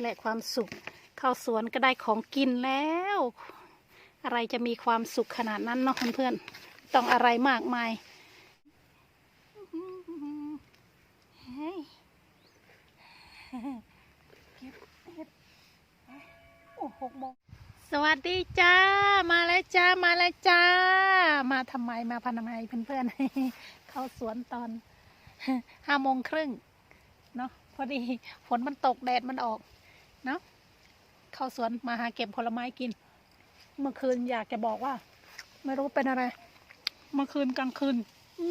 นี่แหละความสุข เข้าสวนก็ได้ของกินแล้ว อะไรจะมีความสุขขนาดนั้นเนาะเพื่อนๆต้องอะไรมากมายเฮ้ยเก็บเห็ดโอ้หกโมงสวัสดีจ้า มาแล้วจ้า มาแล้วจ้า มาทำไม มาพันทำไมเพื่อนๆ เข้าสวนตอนห้าโมงครึ่งเนาะพอดีฝนมันตกแดดมันออก เนาะเข้าสวนมาหาเก็บผลไม้กิน เมื่อคืนอยากจะบอกว่า ไม่รู้เป็นอะไร เมื่อคืนกลางคืนอื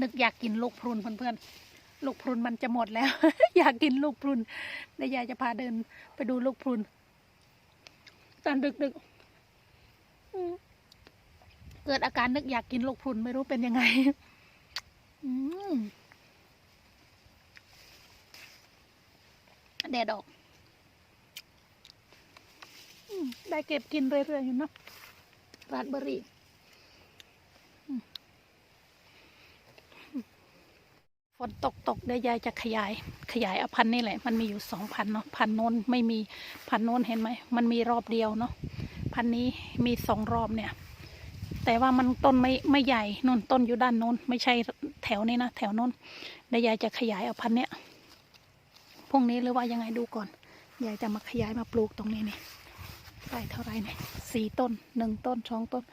นึกอยากกินลูกพรุนเพื่อนๆลูกพรุนมันจะหมดแล้ว อยากกินลูกพรุนแล้วยายจะพาเดินไปดูลูกพรุนตอนดึกๆเกิดอาการนึกอยากกินลูกพรุนไม่รู้เป็นยังไง อืม แดดออกอืมได้เก็บกินเรื่อยๆอยู่เนาะราดเบอร์รี่อืมฝนตกตกเดี๋ยวยายจะขยายขยายเอาพันธุ์นี่แหละ มันมีอยู่สองพันเนาะพันธุ์โน้นไม่มีพันธุ์โน้นเห็นไหมมันมีรอบเดียวเนาะพันธุ์นี้มีสองรอบเนี่ย แต่ว่ามันต้นไม่ไม่ใหญ่นู่นต้นอยู่ด้านโน้น ไม่ใช่แถวนี้นะแถวโน้นเดี๋ยวยายจะขยายเอาพันธุ์เนี้ย พรุ่งนี้หรือว่ายังไงดูก่อนยายจะมาขยายมาปลูกตรงนี้นี่ได้เท่าไรเนี่ยสี่ต้นหนึ่งต้นสองต้น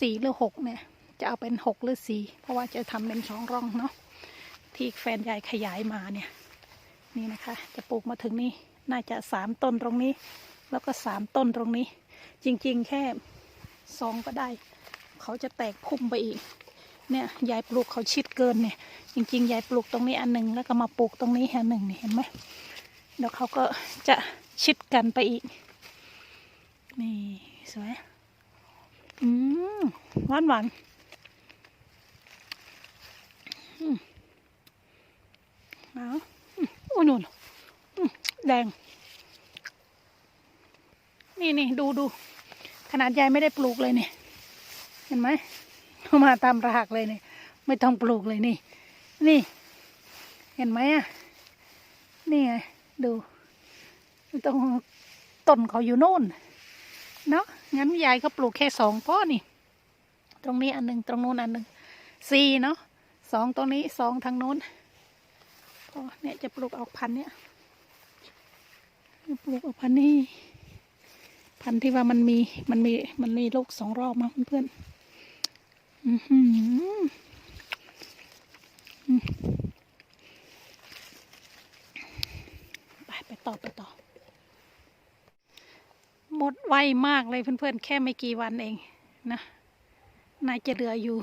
สี่หรือหกเนี่ย จะเอาเป็นหกหรือสี่เพราะว่าจะทำเป็นสองร่องเนาะที่แฟนยายขยายมาเนี่ย นี่นะคะ จะปลูกมาถึงนี่น่าจะสามต้นตรงนี้ แล้วก็สามต้นตรงนี้ จริง ๆ แค่สองก็ได้ เขาจะแตกพุ่มไปอีก เนี่ยยายปลูกเขาชิดเกินเนี่ย จริงๆยายปลูกตรงนี้อันหนึ่งแล้วก็มาปลูกตรงนี้อันหนึ่งเนี่ยเห็นไหมเดี๋ยวเขาก็จะชิดกันไปอีก นี่สวยอืมหวานหวานอืมเอาอุ้ยนุ่นแดง นี่นี่ดูดูขนาดยายไม่ได้ปลูกเลยเนี่ย เห็นไหม มาตามรากเลยเนี่ยไม่ต้องปลูกเลยนี่ นี่ เห็นไหมอะ นี่ไงดูต้องต้นเขาอยู่โน่น เนาะงั้นยายก็ปลูกแค่สองป้อนี่ ตรงนี้อันหนึ่งตรงโน้นอันหนึ่งสี่เนาะสองตรงนี้สองทางโน้นพอเนี่ยจะปลูกเอาพันเนี่ยปลูกเอาพันนี้พันที่ว่ามันมีมันมีมันมีลูกสองรอบมาเพื่อนๆอื้อหืออืม ไปไปต่อ ไปต่อ หมดไวมากเลยเพื่อนๆ แค่ไม่กี่วันเองนะน่าจะเหลืออยู่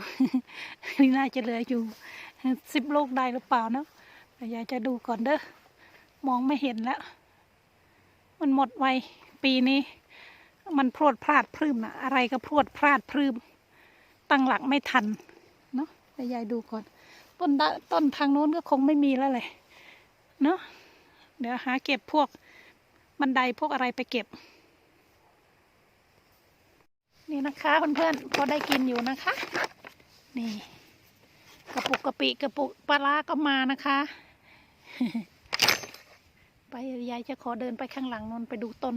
นี่น่าจะเหลืออยู่สิบลูกได้หรือเปล่านะแต่ยายจะดูก่อนเด้อมองไม่เห็นแล้ว มันหมดไวปีนี้ มันพรวดพลาดพรึมนะอะไรก็พรวดพลาดพรึม ตั้งหลักไม่ทันเนาะเดี๋ยายดูก่อน ต้นดะต้นทางโน้นก็คงไม่มีแล้วเลยเนาะเดี๋ยวหาเก็บพวกบันไดพวกอะไรไปเก็บ นี่นะคะเพื่อนๆพอได้กินอยู่นะคะ นี่กระปุกกะปิกระปุกปลาร้าก็มานะคะ ไปยายจะขอเดินไปข้างหลังนนไปดูต้น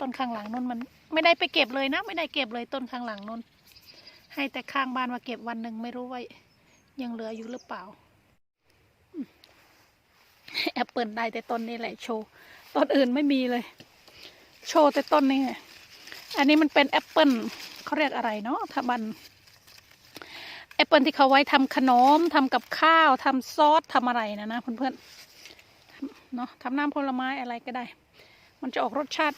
ต้นข้างหลังนนมัน ไม่ได้ไปเก็บเลยนะ ไม่ได้เก็บเลยต้นข้างหลังนน ให้แต่ข้างบ้านมาเก็บวันหนึ่งไม่รู้ว่ายังเหลืออยู่หรือเปล่า แอปเปิลได้แต่ต้นนี้แหละโชว์ต้นอื่นไม่มีเลย โชว์แต่ต้นนี้ไงอันนี้มันเป็นแอปเปิลเขาเรียกอะไรเนาะถ้ามันแอปเปิลที่เขาไว้ทำขนมทำกับข้าวทำซอสทำอะไรนะนะเพื่อนๆเนาะทำน้ำผลไม้อะไรก็ได้ มันจะออกรสชาติ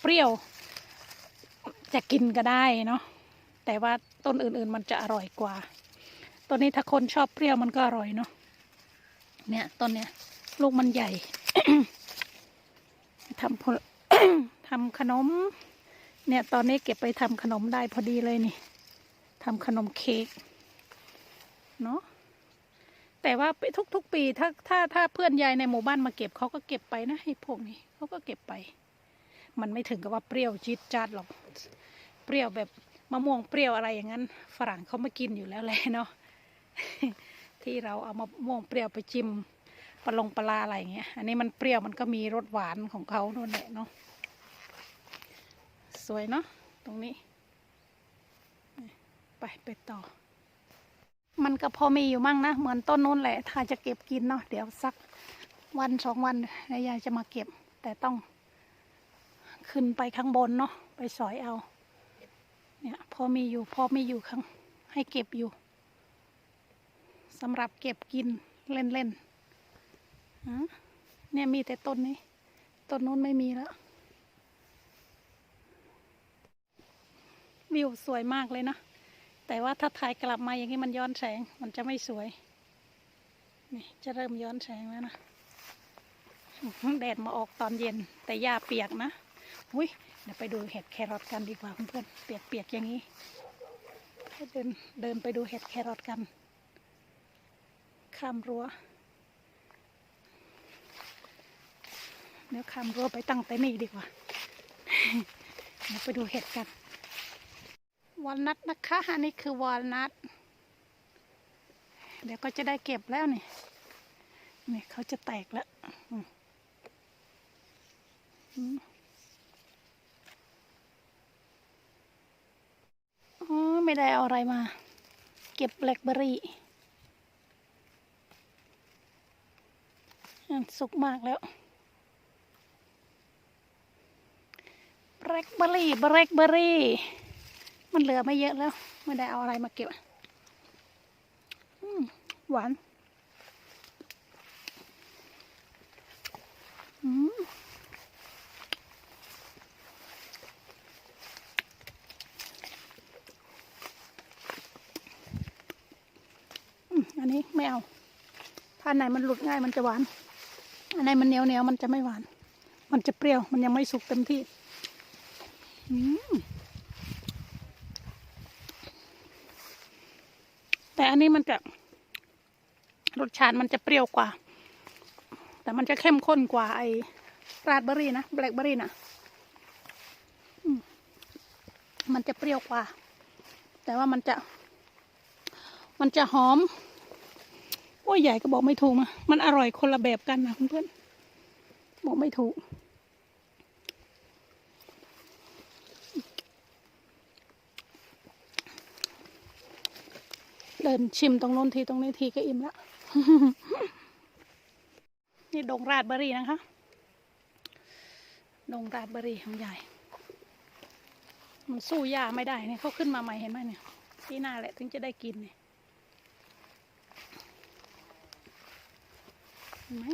เปรี้ยว จะกินก็ได้เนาะ แต่ว่าต้นอื่นๆมันจะอร่อยกว่าต้นนี้ถ้าคนชอบเปรี้ยวมันก็อร่อยเนาะเนี่ยต้นเนี้ยลูกมันใหญ่ทำผลทำขนม เนี่ยตอนนี้เก็บไปทำขนมได้พอดีเลยนี่ทำขนมเค้กเนาะแต่ว่าทุกๆปีถ้าถ้าถ้าเพื่อนยายในหมู่บ้านมาเก็บเขาก็เก็บไปนะให้พวกนี้เขาก็เก็บไป มันไม่ถึงกับว่าเปรี้ยวจี๊ดจ๊าดหรอก เปรี้ยวแบบ มะม่วงเปรี้ยวอะไรอย่างนั้น ฝรั่งเขาม่กินอยู่แล้วแหละเนาะที่เราเอามะม่วงเปรี้ยวไปจิ้มปลาลงปลาร้าอะไรอย่างเงี้ย อันนี้มันเปรี้ยวมันก็มีรสหวานของเขาโน่นแหละเนาะสวยเนาะตรงนี้ ไปไปต่อ มันก็พอมีอยู่มั่งนะ เหมือนต้นนู้นแหละ ถ้าจะเก็บกินเนาะเดี๋ยวสักวันสองวันยายจะมาเก็บ แต่ต้องขึ้นไปข้างบนเนาะไปสอยเอา เนี่ยพอมีอยู่พอมีอยู่ข้างให้เก็บอยู่สำหรับเก็บกินเล่นๆฮะเนี่ยมีแต่ต้นนี้ ต้นนู้นไม่มีแล้ว วิวสวยมากเลยนะ แต่ว่าถ้าถ่ายกลับมาอย่างนี้มันย้อนแสง มันจะไม่สวย นี่จะเริ่มย้อนแสงแล้วนะ แดดมาออกตอนเย็น แต่หญ้าเปียกนะ อุ้ยเดี๋ยวไปดูเห็ดแครอทกันดีกว่าเพื่อนๆเปียกๆอย่างนี้ให้เดินเดินไปดูเห็ดแครอทกัน ข้ามรั้วเดี๋ยวข้ามรั้วไปตั้งแต่นี่ดีกว่าเดี๋ยวไปดูเห็ดกัน วอลนัทนะคะอันนี้คือวอลนัทเดี๋ยวก็จะได้เก็บแล้วนี่นี่เขาจะแตกแล้วอืมอืมอ๋อ ไม่ได้เอาอะไรมา เก็บแบล็คเบอร์รี่สุกมากแล้วแบล็คเบอร์รี่แบล็คเบอร์รี่ มันเหลือไม่เยอะแล้ว ไม่ได้เอาอะไรมาเก็บหวานอืมอืมอันนี้ไม่เอา ถ้า อันไหนมันหลุดง่ายมันจะหวาน อันไหนมันเหนียวเหนียวมันจะไม่หวาน มันจะเปรี้ยว มันยังไม่สุกเต็มที่ แต่อันนี้มันจะรสชาติมันจะเปรี้ยวกว่า แต่มันจะเข้มข้นกว่าไอ้ราดเบอร์รี่นะแบล็คเบอร์รี่นะมันจะเปรี้ยวกว่า แต่ว่ามันจะ มันจะหอม อ้ยใหญ่ก็บอกไม่ถูกนะมันอร่อยคนละแบบกันนะเพื่อนๆบอกไม่ถูก เดินชิมตรงโน้นทีตรงนี้ทีก็อิ่มแล้ว นี่ดงราดเบอรี่นะคะ ดงราดเบอรี่ของใหญ่ มันสู้ยาไม่ได้เนี่ยเขาขึ้นมาใหม่เห็นไหมเนี่ยที่หน้าแหละถึงจะได้กินเนี่ยเห็น ไหม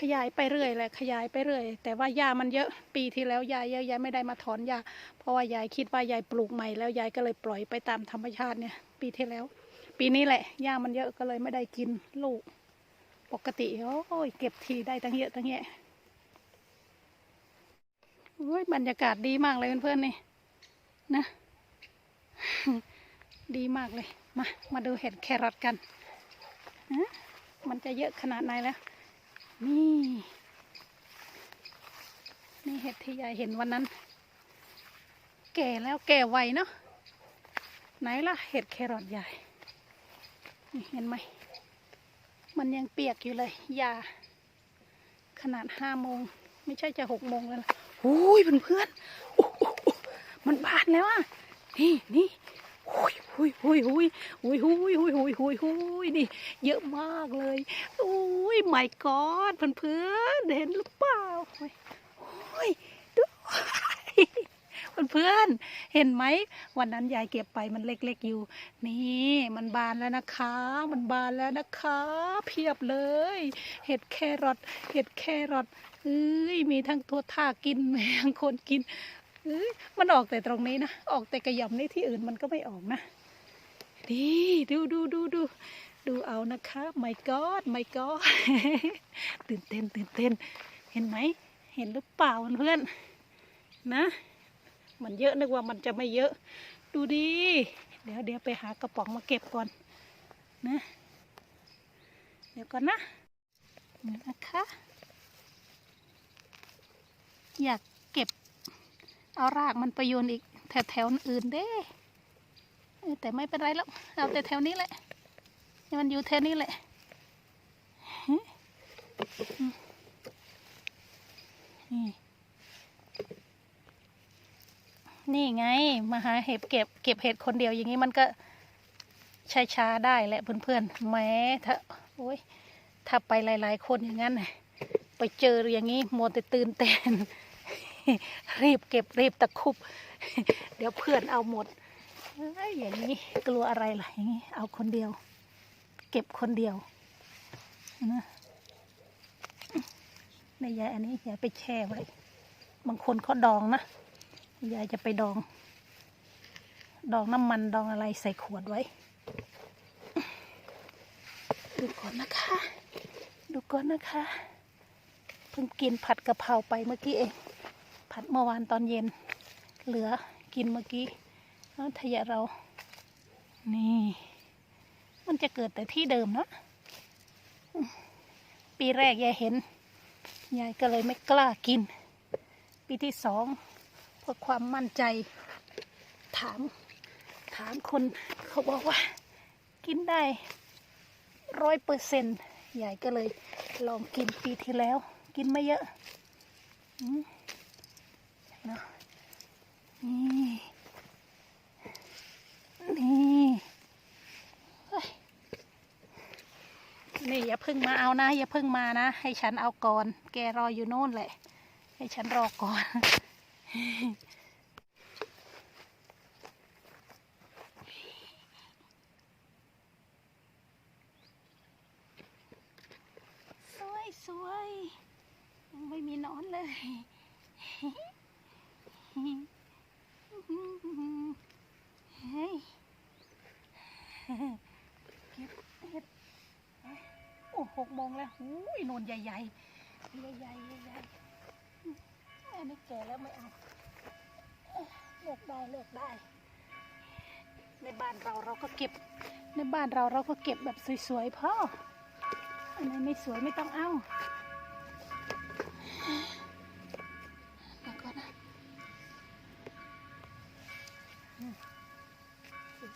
ขยายไปเรื่อยแหละขยายไปเรื่อย แต่ว่ายามันเยอะปีที่แล้วยายเยอะยายไม่ได้มาถอนยาเพราะว่ายายคิดว่ายายปลูกใหม่แล้วยายก็เลยปล่อยไปตามธรรมชาติเนี่ย ปีที่แล้ว ปีนี้แหละหญ้ามันเยอะก็เลยไม่ได้กินลูก ปกติโอ้ยเก็บทีได้ตั้งเยอะตั้งแยะโอ้ยบรรยากาศดีมากเลยเพื่อนๆนี่นะ ดีมากเลย มา มาดูเห็ดแครอทกันฮะมันจะเยอะขนาดไหนแล้ว นี่ นี่เห็ดที่ยายเห็นวันนั้น แก่แล้วแก่ไวเนาะ ไหนล่ะเห็ดแครอทใหญ่นี่เห็นไหม มันยังเปียกอยู่เลย ยา ขนาดห้าโมง ไม่ใช่จะหกโมงแล้วนะโอ้ยเพื่อนเพื่อนมันบานแล้วอะ นี่นี่ หุยหุยหุยหุยหุยหุยหุยหุยหุยหุยนี่ เยอะมากเลยโอ้ยไม่กอดเพื่อนเพื่อนเห็นหรือเปล่าโอ้ยโอ้ยดูเพื่อนเห็นไหมวันนั้นยายเก็บไปมันเล็กๆอยู่ นี่มันบานแล้วนะคะ มันบานแล้วนะคะ เพียบเลย เห็ดแครอทเห็ดแครอทเอ้ยมีทั้งตัวท่ากินมีทั้งคนกิน มันออกแต่ตรงนี้นะ ออกแต่กระย่อมนี่ที่อื่นมันก็ไม่ออกนะ ดีดูดูดูดูดูเอานะคะไม่กอดไม่กอดตื่นเต้นตื่นเต้น เห็นไหม เห็นหรือเปล่าเพื่อนนะ มันเยอะนึกว่ามันจะไม่เยอะ ดูดิเดี๋ยวเดี๋ยวไปหากระป๋องมาเก็บก่อนนะ เดี๋ยวก่อนนะนี่นะคะ อยาก เอารากมันไปโยนอีกแถวแถวๆอื่นเด้แต่ไม่เป็นไรแล้วเอาแต่แถวนี้แหละมันอยู่แท่นี้แหละนี่ไงมาหาเห็บเก็บเก็บเห็ดคนเดียวอย่างนี้มันก็ช้าๆได้แหละเพื่อนๆแม้ถ้าโอ้ยถ้าไปหลาย ๆ คนอย่างนั้นไปเจออย่างนี้มัวแต่ตื่นเต้น รีบเก็บรีบตะคุบ เดี๋ยวเพื่อนเอาหมดอยอย่างนี้กลัวอะไรล่ะอย่างนี้เอาคนเดียว เก็บคนเดียวนะในยายอันนี้ยายไปแช่ไว้ บางคนเขาดองนะยายจะไปดอง ดองน้ำมันดองอะไรใส่ขวดไว้ ดูก่อนนะคะ ดูก่อนนะคะเพิ่งกินผัดกะเพราไปเมื่อกี้เอง ผัดเมื่อวานตอนเย็น เหลือกินเมื่อกี้แล้วทยะเรา นี่ มันจะเกิดแต่ที่เดิมเนะปีแรกยายเห็น ยายก็เลยไม่กล้ากิน ปีที่สองเพื่อความมั่นใจ ถาม ถามคนเขาบอกว่า กินได้ร้อยเปอร์เซ็นต์ยายก็เลยลองกินปีที่แล้ว กินไม่เยอะ อืม เนาะนี่นี่เฮ้ยนี่อย่าเพิ่งมาเอานะอย่าเพิ่งมานะ ให้ฉันเอาก่อน แกรออยู่โน่นแหละ ให้ฉันรอก่อน สวยสวยยังไม่มีหนอนเลย เฮ้ย เก็บเห็ดโอ้หกโมงแล้วหูยนนใหญ่ใหญ่ใหญ่ใหญ่ใหญ่ใหญ่ๆอันนี้แก่แล้วไม่เอาเลือกได้เลือกได้ ในบ้านเราเราก็เก็บ ในบ้านเราเราก็เก็บแบบสวยๆพ่ออันไหนไม่สวยไม่ต้องเอาเดี๋ยวก่อนนะ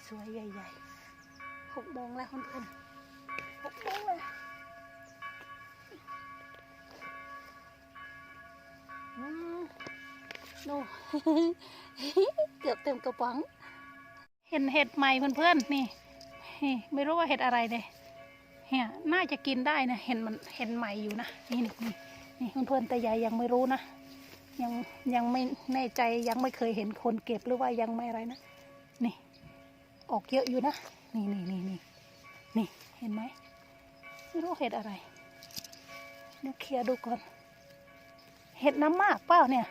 สวยๆใหญ่ๆ หกโมงแล้วคุณคนหกโมงเลยอืมโน่เกือบเต็มกระป๋อง เห็นเห็ดใหม่เพื่อนๆนี่ไม่รู้ว่าเห็ดอะไรเลยเนี่ยน่าจะกินได้นะเห็นมันเห็นใหม่อยู่นะนี่นี่นี่เพื่อนๆแต่ยายยังไม่รู้นะยังยังไม่แน่ใจยังไม่เคยเห็นคนเก็บหรือว่ายังไม่อะไรนะ ออกเยอะอยู่นะ นี่นี่นี่นี่นี่เห็นไหมไม่รู้เห็ดอะไรเดี๋ยวเคลียร์ดูก่อน เห็ดน้ำมากเปล่าเนี่ย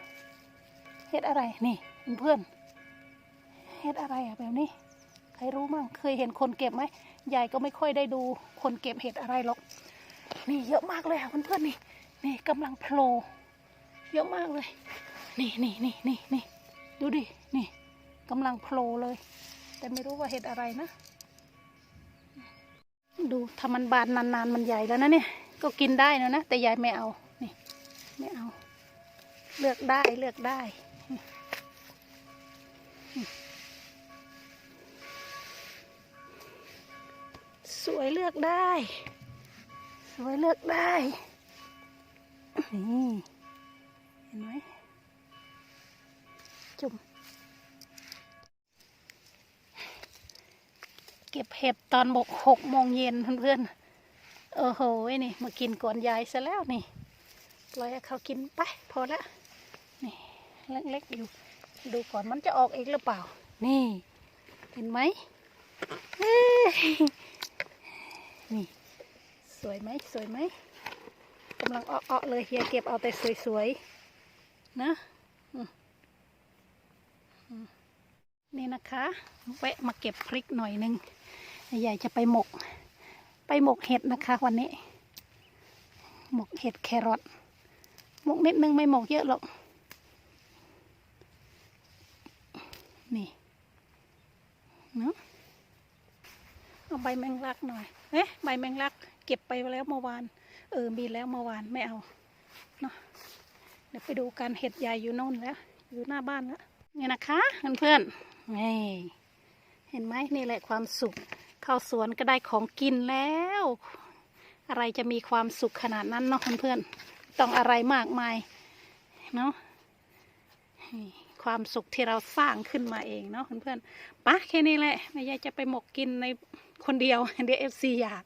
เห็ดอะไรนี่เพื่อน เห็ดอะไรอะแบบนี้ใครรู้มั่งเคยเห็นคนเก็บไหมยายก็ไม่ค่อยได้ดูคนเก็บเห็ดอะไรหรอก นี่เยอะมากเลยค่ะเพื่อนๆนี่ นี่กำลังโผล่เยอะมากเลย นี่นี่นี่นี่นี่ดูดิ นี่กำลังโผล่เลย แต่ไม่รู้ว่าเห็ดอะไรนะ ดูถ้ามันบานนานๆมันใหญ่แล้วนะเนี่ย ก็กินได้นะนะ แต่ยายไม่เอา นี่ ไม่เอา เลือกได้เลือกได้ สวยเลือกได้ สวยเลือกได้นี่เห็นไหมจุ่ม ก็บเห็ดตอนบกหกโมงเย็นเพื่อนๆโอ้โหนี่มากินก่อนยายซะแล้วนี่ปล่อยให้เขากินไปพอละนี่เล็กๆอยู่ ดูก่อนมันจะออกเองหรือเปล่า นี่ เห็นไหมนี่ สวยไหมสวยไหมกำลังอ้อๆเลยเฮียเก็บเอาแต่สวยๆนะอืม นี่นะคะแวะมาเก็บพริกหน่อยหนึงยายจะไปหมก ไปหมกเห็ดนะคะ วันนี้ หมกเห็ดแครอทหมกนิดนึงไม่หมกเยอะหรอกนี่เนาะเอาใบแมงลักหน่อยเอ๊ะใบแมงลัก เก็บไปแล้วเมื่อวาน เออมีแล้วเมื่อวานไม่เอาเนาะเดี๋ยวไปดูการเห็ดใหญ่อยู่โน่นแล้ว อยู่หน้าบ้านแล้วนี่นะคะเพื่อนๆ นี่เห็นไหมนี่แหละความสุข เข้าสวนก็ได้ของกินแล้ว อะไรจะมีความสุขขนาดนั้นเนาะเพื่อนๆต้องอะไรมากมายเนาะความสุขที่เราสร้างขึ้นมาเองเนาะเพื่อนๆปะแค่นี้แหละไม่อยากจะไปหมกกินในคนเดียวเดี๋ยวเอฟซีอยาก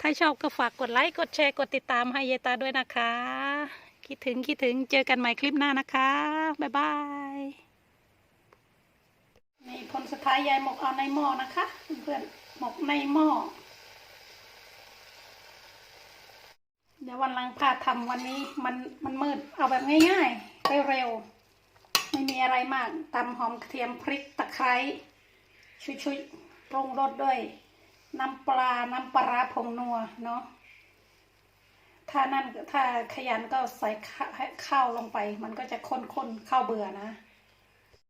ถ้าชอบก็ฝากกดไลค์ กดแชร์ กดติดตามให้เยายตาด้วยนะคะ คิดถึงคิดถึงเจอกันใหม่คลิปหน้านะคะ บ๊ายบาย ดท้ายยายหมกเอาในหม้อนะคะเพื่อนๆหมกในหม้อเดี๋ยววันหลังพาทำวันนี้มันมันมืดเอาแบบง่ายๆเร็วๆไม่มีอะไรมากตำหอมกระเทียมพริกตะไคร้ชุยๆปรุงรสด้วย น้ำปลา น้ำปลาผงนัวเนาะถ้านั่นถ้าขยันก็ใส่ข้าวลงไป มันก็จะข้นๆข้าวเบื่อนะ